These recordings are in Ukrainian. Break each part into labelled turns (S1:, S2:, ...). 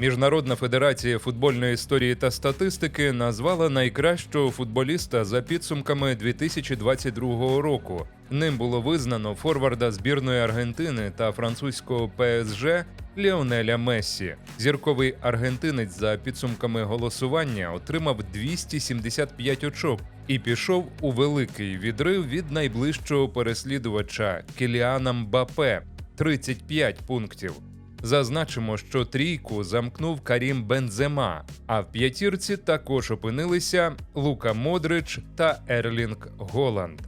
S1: Міжнародна федерація футбольної історії та статистики назвала найкращого футболіста за підсумками 2022 року. Ним було визнано форварда збірної Аргентини та французького ПСЖ Ліонеля Мессі. Зірковий аргентинець за підсумками голосування отримав 275 очок і пішов у великий відрив від найближчого переслідувача Кіліана Мбапе 35 пунктів. Зазначимо, що трійку замкнув Карім Бензема, а в п'ятірці також опинилися Лука Модрич та Ерлінг Голланд.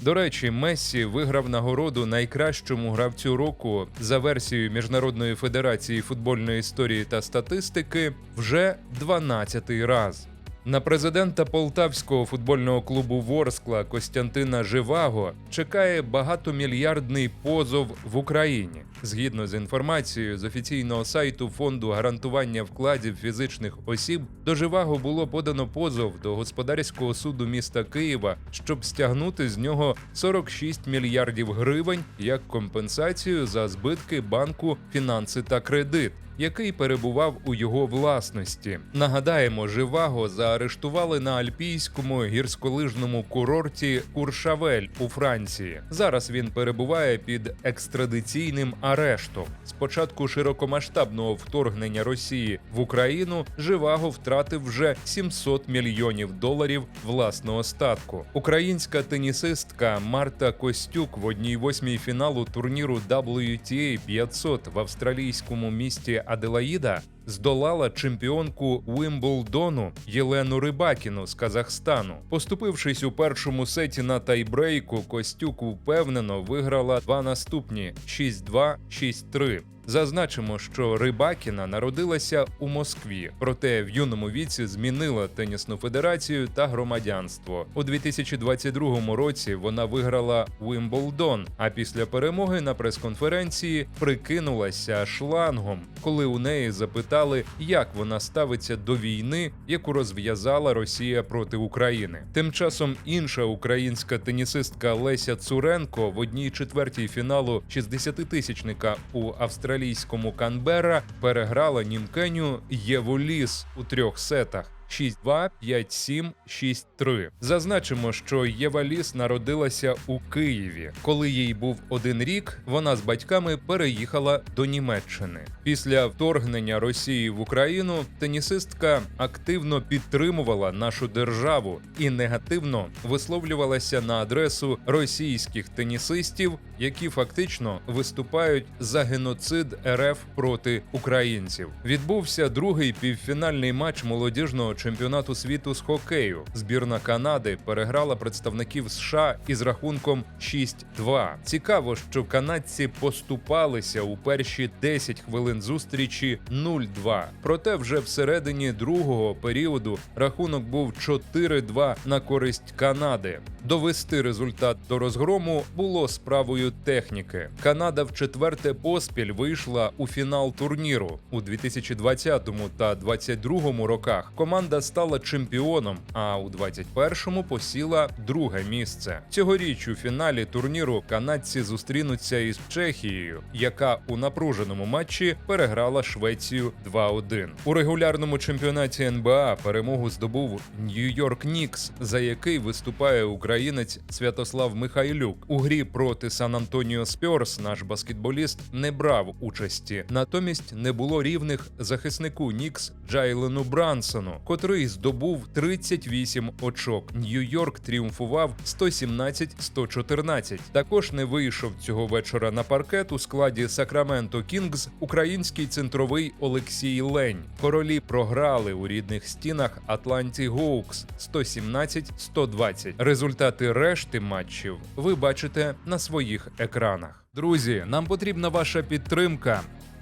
S1: До речі, Мессі виграв нагороду найкращому гравцю року за версією Міжнародної федерації футбольної історії та статистики вже 12-й раз. На президента полтавського футбольного клубу Ворскла Костянтина Живаго чекає багатомільярдний позов в Україні. Згідно з інформацією з офіційного сайту фонду гарантування вкладів фізичних осіб, до Живаго було подано позов до господарського суду міста Києва, щоб стягнути з нього 46 мільярдів гривень як компенсацію за збитки банку фінанси та кредит який перебував у його власності. Нагадаємо, Живаго заарештували на альпійському гірськолижному курорті Куршавель у Франції. Зараз він перебуває під екстрадиційним арештом. З початку широкомасштабного вторгнення Росії в Україну Живаго втратив вже 700 мільйонів доларів власного статку. Українська тенісистка Марта Костюк в одній восьмій фіналу турніру WTA 500 в австралійському місті Аделаїда здолала чемпіонку Уимблдону Єлену Рибакіну з Казахстану. Поступившись у першому сеті на тайбрейку, Костюк впевнено виграла два наступні 6-2, 6-3. Зазначимо, що Рибакіна народилася у Москві, проте в юному віці змінила тенісну федерацію та громадянство. У 2022 році вона виграла Уимблдон, а після перемоги на прес-конференції прикинулася шлангом, коли у неї запитали, як вона ставиться до війни, яку розв'язала Росія проти України. Тим часом інша українська тенісистка Леся Цуренко в одній четвертій фіналу 60-тисячника у австралійському Канберра переграла німкеню Єву Ліс у трьох сетах. 6-2, 5-7, 6-3. Зазначимо, що Єва Ліс народилася у Києві. Коли їй був один рік, вона з батьками переїхала до Німеччини. Після вторгнення Росії в Україну тенісистка активно підтримувала нашу державу і негативно висловлювалася на адресу російських тенісистів, які фактично виступають за геноцид РФ проти українців. Відбувся другий півфінальний матч молодіжного чемпіонату світу з хокею. Збірна Канади переграла представників США із рахунком 6-2. Цікаво, що канадці поступалися у перші 10 хвилин зустрічі 0-2. Проте вже всередині другого періоду рахунок був 4-2 на користь Канади. Довести результат до розгрому було справою техніки. Канада в четверте поспіль вийшла у фінал турніру у 2020 та 2022 роках. Команда стала чемпіоном, а у 21-му посіла друге місце. Цьогоріч у фіналі турніру канадці зустрінуться із Чехією, яка у напруженому матчі переграла Швецію 2-1. У регулярному чемпіонаті НБА перемогу здобув Нью-Йорк Нікс, за який виступає українець Святослав Михайлюк. У грі проти Сан Антоніо Спьорс наш баскетболіст не брав участі. Натомість не було рівних захиснику Нікс Джайлену Брансону, котрий здобув 38 очок. Нью-Йорк тріумфував 117-114. Також не вийшов цього вечора на паркет у складі Сакраменто Кінгз український центровий Олексій Лень. Королі програли у рідних стінах Атланті Гоукс 117-120. Результати решти матчів ви бачите на своїх екранах. Друзі, нам потрібна ваша підтримка.